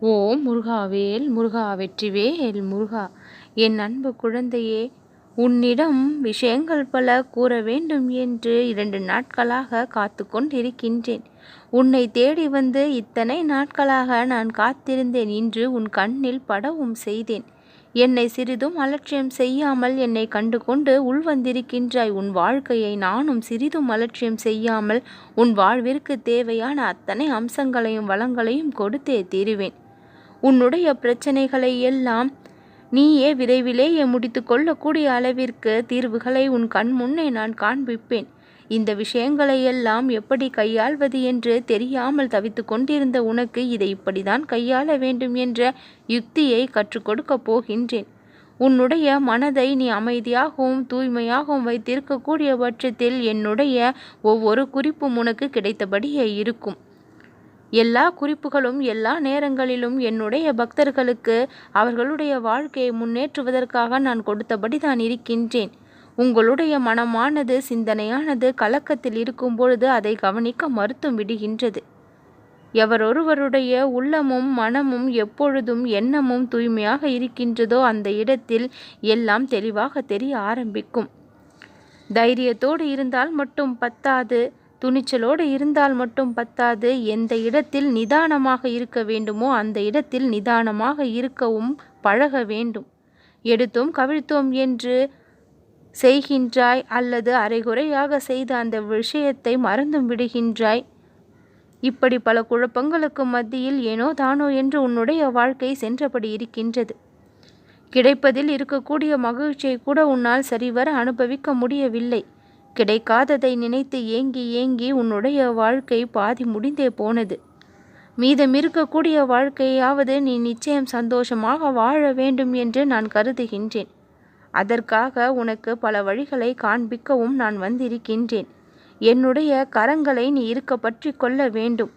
ஓம் முருகாவேல் முருகா வெற்றிவேல் முருகா என் அன்பு குழந்தையே உன்னிடம் விஷயங்கள் பல கூற வேண்டும் என்று இரண்டு நாட்களாக காத்து கொண்டிருக்கின்றேன். உன்னை தேடி வந்து இத்தனை நாட்களாக நான் காத்திருந்தேன். இன்று உன் கண்ணில் படவும் செய்தேன். என்னை சிறிதும் அலட்சியம் செய்யாமல் என்னை கண்டு கொண்டு உள்வந்திருக்கின்றாய் உன் வாழ்க்கையை நானும் சிறிதும் அலட்சியம் செய்யாமல் உன் வாழ்விற்கு தேவையான அத்தனை அம்சங்களையும் வளங்களையும் கொடுத்தே தீருவேன். உன்னுடைய பிரச்சனைகளை எல்லாம் நீயே விரைவிலேயே முடித்து கொள்ளக்கூடிய அளவிற்கு தீர்வுகளை உன் கண் முன்னே நான் காண்பிப்பேன். இந்த விஷயங்களை எல்லாம் எப்படி கையாள்வது என்று தெரியாமல் தவித்து கொண்டிருந்த உனக்கு இதை இப்படிதான் கையாள வேண்டும் என்ற யுக்தியை கற்றுக் கொடுக்கப் போகின்றேன். உன்னுடைய மனதை நீ அமைதியாகவும் தூய்மையாகவும் வைத்திருக்கக்கூடிய பட்சத்தில் என்னுடைய ஒவ்வொரு குறிப்பும் உனக்கு கிடைத்தபடியே இருக்கும். எல்லா குறிப்புகளும் எல்லா நேரங்களிலும் என்னுடைய பக்தர்களுக்கு அவர்களுடைய வாழ்க்கையை முன்னேற்றுவதற்காக நான் கொடுத்தபடி தான் இருக்கின்றேன். உங்களுடைய மனமானது சிந்தனையானது கலக்கத்தில் இருக்கும் பொழுது அதை கவனிக்க மறுத்தும் விடுகின்றது. எவரொருவருடைய உள்ளமும் மனமும் எப்பொழுதும் எண்ணமும் தூய்மையாக இருக்கின்றதோ அந்த இடத்தில் எல்லாம் தெளிவாக தெரிய ஆரம்பிக்கும். தைரியத்தோடு இருந்தால் மட்டும் பத்தாது. துணிச்சலோடு இருந்தால் மட்டும் பத்தாது. எந்த இடத்தில் நிதானமாக இருக்க வேண்டுமோ அந்த இடத்தில் நிதானமாக இருக்கவும் பழக வேண்டும். எடுத்தோம் கவிழ்த்தோம் என்று செய்கின்றாய் அல்லது அரைகுறையாக செய்த அந்த விஷயத்தை மறந்தும் விடுகின்றாய். இப்படி பல குழப்பங்களுக்கு மத்தியில் ஏனோ தானோ என்று உன்னுடைய வாழ்க்கை சென்றபடி இருக்கின்றது. கிடைப்பதில் இருக்கக்கூடிய மகிழ்ச்சியை கூட உன்னால் சரிவர அனுபவிக்க முடியவில்லை. கிடைக்காததை நினைத்து ஏங்கி ஏங்கி உன்னுடைய வாழ்க்கை பாதி முடிந்தே போனது. மீதம் இருக்கக்கூடிய வாழ்க்கையாவது நீ நிச்சயம் சந்தோஷமாக வாழ வேண்டும் என்று நான் கருதுகின்றேன். அதற்காக உனக்கு பல வழிகளை காண்பிக்கவும் நான் வந்திருக்கின்றேன். என்னுடைய கரங்களை நீ இருக்க பற்றி கொள்ள வேண்டும்.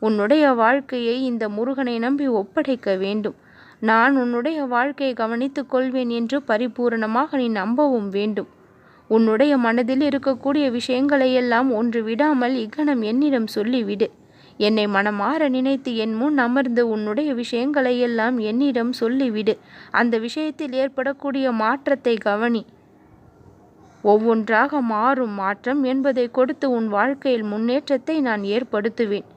உன்னுடைய வாழ்க்கையை இந்த முருகனை நம்பி ஒப்படைக்க வேண்டும். நான் உன்னுடைய வாழ்க்கையை கவனித்துக் கொள்வேன் என்று பரிபூரணமாக நீ நம்பவும் வேண்டும். உன்னுடைய மனதில் இருக்கக்கூடிய விஷயங்களையெல்லாம் ஒன்று விடாமல் இக்கணம் என்னிடம் சொல்லிவிடு. என்னை மனமாற நினைத்து என் முன் அமர்ந்து உன்னுடைய விஷயங்களையெல்லாம் என்னிடம் சொல்லிவிடு. அந்த விஷயத்தில் ஏற்படக்கூடிய மாற்றத்தை கவனி. ஒவ்வொன்றாக மாறும் மாற்றம் என்பதை கொடுத்து உன் வாழ்க்கையில் முன்னேற்றத்தை நான் ஏற்படுத்துவேன்.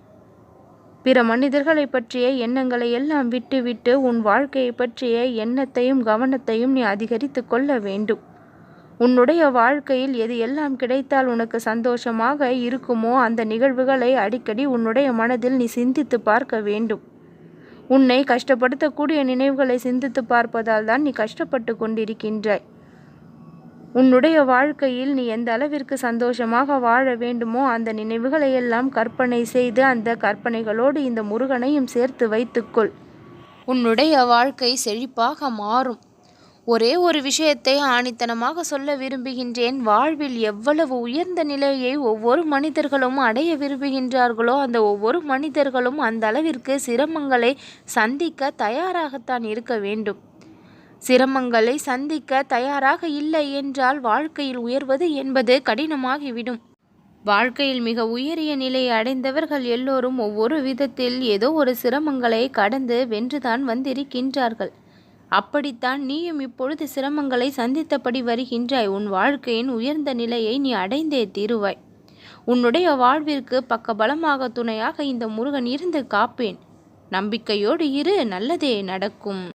பிற மனிதர்களை பற்றிய எண்ணங்களை எல்லாம் விட்டுவிட்டு உன் வாழ்க்கையை பற்றிய எண்ணத்தையும் கவனத்தையும் நீ அதிகரித்து கொள்ள வேண்டும். உன்னுடைய வாழ்க்கையில் எது எல்லாம் கிடைத்தால் உனக்கு சந்தோஷமாக இருக்குமோ அந்த நிகழ்வுகளை அடிக்கடி உன்னுடைய மனதில் நீ சிந்தித்து பார்க்க வேண்டும். உன்னை கஷ்டப்படுத்தக்கூடிய நினைவுகளை சிந்தித்து பார்ப்பதால் தான் நீ கஷ்டப்பட்டு கொண்டிருக்கின்றாய். உன்னுடைய வாழ்க்கையில் நீ எந்த அளவிற்கு சந்தோஷமாக வாழ வேண்டுமோ அந்த நினைவுகளை எல்லாம் கற்பனை செய்து அந்த கற்பனைகளோடு இந்த முருகனையும் சேர்த்து வைத்துக்கொள் உன்னுடைய வாழ்க்கை செழிப்பாக மாறும். ஒரே ஒரு விஷயத்தை ஆணித்தனமாக சொல்ல விரும்புகின்றேன். வாழ்வில் எவ்வளவு உயர்ந்த நிலையை ஒவ்வொரு மனிதர்களும் அடைய விரும்புகின்றார்களோ அந்த ஒவ்வொரு மனிதர்களும் அந்த அளவிற்கு சிரமங்களை சந்திக்க தயாராகத்தான் இருக்க வேண்டும். சிரமங்களை சந்திக்க தயாராக இல்லை என்றால் வாழ்க்கையில் உயர்வது என்பது கடினமாகிவிடும். வாழ்க்கையில் மிக உயரிய நிலையை அடைந்தவர்கள் எல்லோரும் ஒவ்வொரு விதத்தில் ஏதோ ஒரு சிரமங்களை கடந்து வென்றுதான் வந்திருக்கின்றார்கள். அப்படித்தான் நீயும் இப்பொழுது சிரமங்களை சந்தித்தபடி வருகின்றாய். உன் வாழ்க்கையின் உயர்ந்த நிலையை நீ அடைந்தே தீருவாய். உன்னுடைய வாழ்விற்கு பக்கபலமாக துணையாக இந்த முருகன் இருந்து காப்பேன். நம்பிக்கையோடு இரு நல்லதே நடக்கும்.